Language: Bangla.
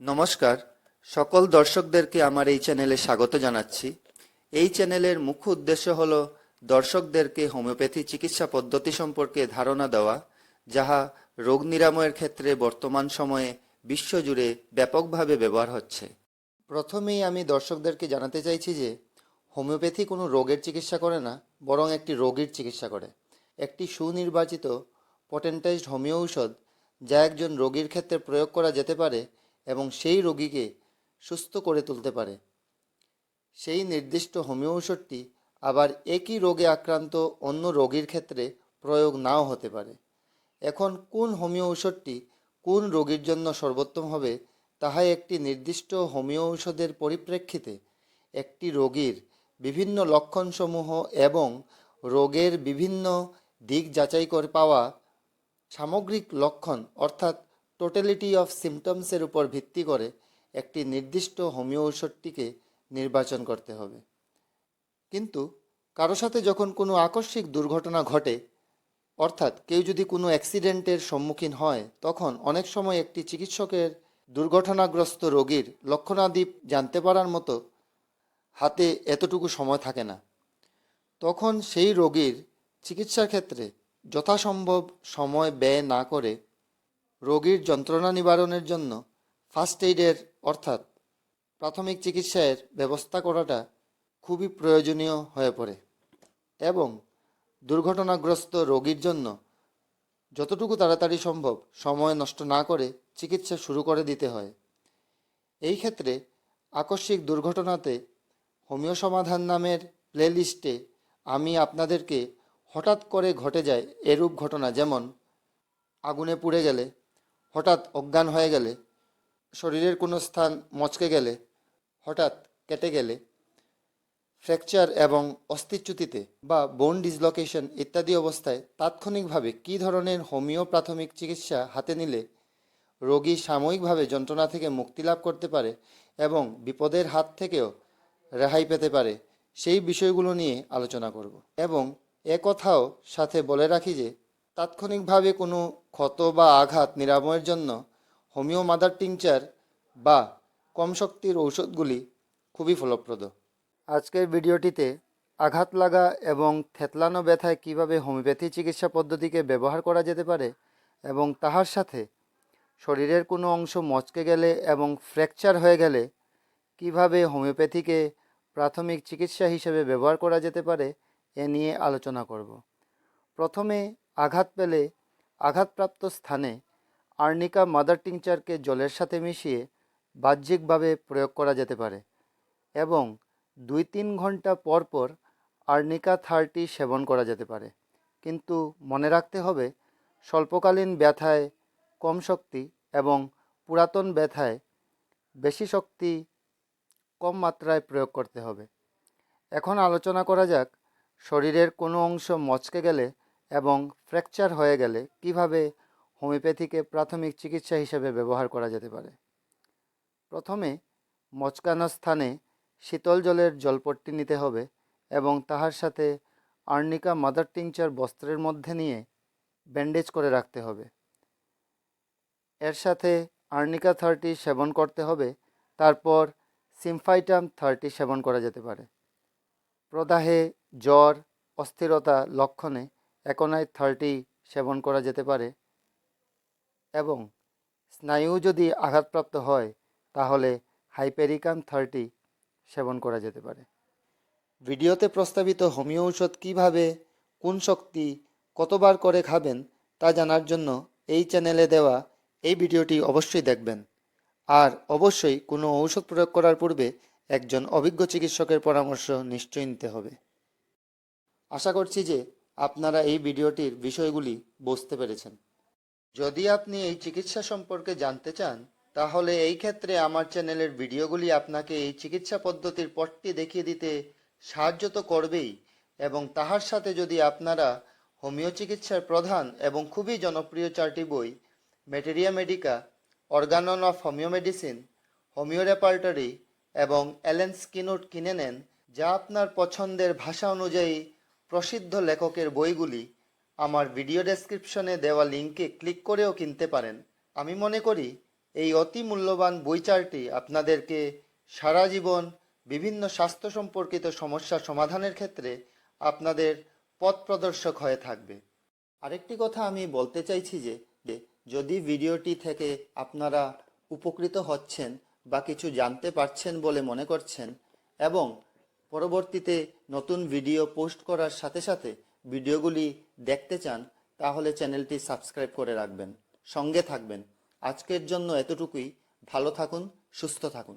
নমস্কার। সকল দর্শকদেরকে আমার এই চ্যানেলে স্বাগত জানাচ্ছি। এই চ্যানেলের মুখ্য উদ্দেশ্য হল দর্শকদেরকে হোমিওপ্যাথি চিকিৎসা পদ্ধতি সম্পর্কে ধারণা দেওয়া, যাহা রোগ নিরাময়ের ক্ষেত্রে বর্তমান সময়ে বিশ্বজুড়ে ব্যাপকভাবে ব্যবহার হচ্ছে। প্রথমেই আমি দর্শকদেরকে জানাতে চাইছি যে, হোমিওপ্যাথি কোনো রোগের চিকিৎসা করে না, বরং একটি রোগীর চিকিৎসা করে। একটি সুনির্বাচিত পটেন্টাইজড হোমিও ঔষধ, যা একজন রোগীর ক্ষেত্রে প্রয়োগ করা যেতে পারে এবং সেই রোগীকে সুস্থ করে তুলতে পারে। সেই নির্দিষ্ট হোমিও ঔষধটি আবার একই রোগে আক্রান্ত অন্য রোগীর ক্ষেত্রে প্রয়োগ নাও হতে পারে। এখন কোন হোমিও ঔষধটি কোন রোগীর জন্য সর্বোত্তম হবে তাহা একটি নির্দিষ্ট হোমিও ঔষধের পরিপ্রেক্ষিতে একটি রোগীর বিভিন্ন লক্ষণসমূহ এবং রোগের বিভিন্ন দিক যাচাই করে পাওয়া সামগ্রিক লক্ষণ অর্থাৎ টোটালিটি অফ সিমটমসের উপর ভিত্তি করে একটি নির্দিষ্ট হোমিও ঔষধটিকে নির্বাচন করতে হবে। কিন্তু কারও সাথে যখন কোনো আকস্মিক দুর্ঘটনা ঘটে, অর্থাৎ কেউ যদি কোনো অ্যাক্সিডেন্টের সম্মুখীন হয়, তখন অনেক সময় একটি চিকিৎসকের দুর্ঘটনাগ্রস্ত রোগীর লক্ষণাদি জানতে পারার মতো হাতে এতটুকু সময় থাকে না। তখন সেই রোগীর চিকিৎসার ক্ষেত্রে যথাসম্ভব সময় ব্যয় না করে রোগীর যন্ত্রণা নিবারণের জন্য ফার্স্ট এইডের অর্থাৎ প্রাথমিক চিকিৎসার ব্যবস্থা করাটা খুবই প্রয়োজনীয় হয়ে পড়ে এবং দুর্ঘটনাগ্রস্ত রোগীর জন্য যতটুকু তাড়াতাড়ি সম্ভব সময় নষ্ট না করে চিকিৎসা শুরু করে দিতে হয়। এই ক্ষেত্রে আকস্মিক দুর্ঘটনাতে হোমিও সমাধান নামের প্লেলিস্টে আমি আপনাদেরকে হঠাৎ করে ঘটে যায় এরূপ ঘটনা যেমন আগুনে পুড়ে গেলে হঠাৎ অজ্ঞান হয়ে গেলে, শরীরের কোনো স্থান মচকে গেলে, হঠাৎ কেটে গেলে, ফ্র্যাকচার এবং অস্থিচ্যুতিতে বা বোন ডিসলোকেশন ইত্যাদি অবস্থায় তাৎক্ষণিকভাবে কী ধরনের হোমিও প্রাথমিক চিকিৎসা হাতে নিলে রোগী সাময়িকভাবে যন্ত্রণা থেকে মুক্তি লাভ করতে পারে এবং বিপদের হাত থেকেও রেহাই পেতে পারে, সেই বিষয়গুলো নিয়ে আলোচনা করব। এবং একথাও সাথে বলে রাখি যে তাৎক্ষণিকভাবে কোনো ক্ষত বা আঘাত নিরাময়ের জন্য হোমিও মাদার টিংচার বা কম শক্তির ঔষধগুলি খুবই ফলপ্রদ। আজকের ভিডিওটিতে আঘাত লাগা এবং থেতলানো ব্যথায় কীভাবে হোমিওপ্যাথি চিকিৎসা পদ্ধতিকে ব্যবহার করা যেতে পারে এবং তাহার সাথে শরীরের কোনো অংশ মচকে গেলে এবং ফ্র্যাকচার হয়ে গেলে কীভাবে হোমিওপ্যাথিকে প্রাথমিক চিকিৎসা হিসেবে ব্যবহার করা যেতে পারে, এ নিয়ে আলোচনা করব। প্রথমে আঘাত পেলে আঘাতপ্রাপ্ত স্থানে আর্নিকা মাদার টিংচারকে জলের সাথে মিশিয়ে বাহ্যিকভাবে প্রয়োগ করা যেতে পারে এবং দুই তিন ঘণ্টা পর পর আর্নিকা থার্টি সেবন করা যেতে পারে। কিন্তু মনে রাখতে হবে, স্বল্পকালীন ব্যথায় কম শক্তি এবং পুরাতন ব্যথায় বেশি শক্তি কম মাত্রায় প্রয়োগ করতে হবে। এখন আলোচনা করা যাক, শরীরের কোনো অংশ মচকে গেলে এবং ফ্র্যাকচার হয়ে গেলে কীভাবে হোমিওপ্যাথিকে প্রাথমিক চিকিৎসা হিসেবে ব্যবহার করা যেতে পারে? প্রথমে মচকানো স্থানে শীতল জলের জলপট্টি নিতে হবে এবং তাহার সাথে আর্নিকা মাদার টিংচার বস্ত্রের মধ্যে নিয়ে ব্যান্ডেজ করে রাখতে হবে। এর সাথে আর্নিকা থার্টি সেবন করতে হবে, তারপর সিমফাইটাম থার্টি সেবন করা যেতে পারে। প্রদাহে জ্বর, অস্থিরতা লক্ষণে একনাই থার্টি সেবন করা যেতে পারে। এবং স্নায়ু যদি আঘাতপ্রাপ্ত হয়, তাহলে হাইপেরিকাম থার্টি সেবন করা যেতে পারে। ভিডিওতে প্রস্তাবিত হোমিও ঔষধ কীভাবে, কোন শক্তি কতবার করে খাবেন, তা জানার জন্য এই চ্যানেলে দেওয়া এই ভিডিওটি অবশ্যই দেখবেন। আর অবশ্যই কোনো ঔষধ প্রয়োগ করার পূর্বে একজন অভিজ্ঞ চিকিৎসকের পরামর্শ নিশ্চয়ই নিতে হবে। আশা করছি যে আপনারা এই ভিডিওটির বিষয়গুলি বুঝতে পেরেছেন। যদি আপনি এই চিকিৎসা সম্পর্কে জানতে চান, তাহলে এই ক্ষেত্রে আমার চ্যানেলের ভিডিওগুলি আপনাকে এই চিকিৎসা পদ্ধতির পথটি দেখিয়ে দিতে সাহায্য তো করবেই, এবং তাহার সাথে যদি আপনারা হোমিও চিকিৎসার প্রধান এবং খুবই জনপ্রিয় চারটি বই, materia medica, organon of homeo medicine homeo repertory এবং অ্যালেন স্কিনুট কিনে নেন, যা আপনার পছন্দের ভাষা অনুযায়ী প্রসিদ্ধ লেখকের বইগুলি আমার ভিডিও ডেসক্রিপশনে দেওয়া লিঙ্কে ক্লিক করেও কিনতে পারেন। আমি মনে করি এই অতি মূল্যবান বই চারটি আপনাদেরকে সারা জীবন বিভিন্ন স্বাস্থ্য সম্পর্কিত সমস্যা সমাধানের ক্ষেত্রে আপনাদের পথ প্রদর্শক হয়ে থাকবে। আরেকটি কথা আমি বলতে চাইছি যে যে যদি ভিডিওটি থেকে আপনারা উপকৃত হচ্ছেন বা কিছু জানতে পারছেন বলে মনে করছেন এবং পরবর্তীতে নতুন ভিডিও পোস্ট করার সাথে সাথে ভিডিওগুলি দেখতে চান, তাহলে চ্যানেলটি সাবস্ক্রাইব করে রাখবেন। সঙ্গে থাকবেন। আজকের জন্য এতটুকুই। ভালো থাকুন, সুস্থ থাকুন।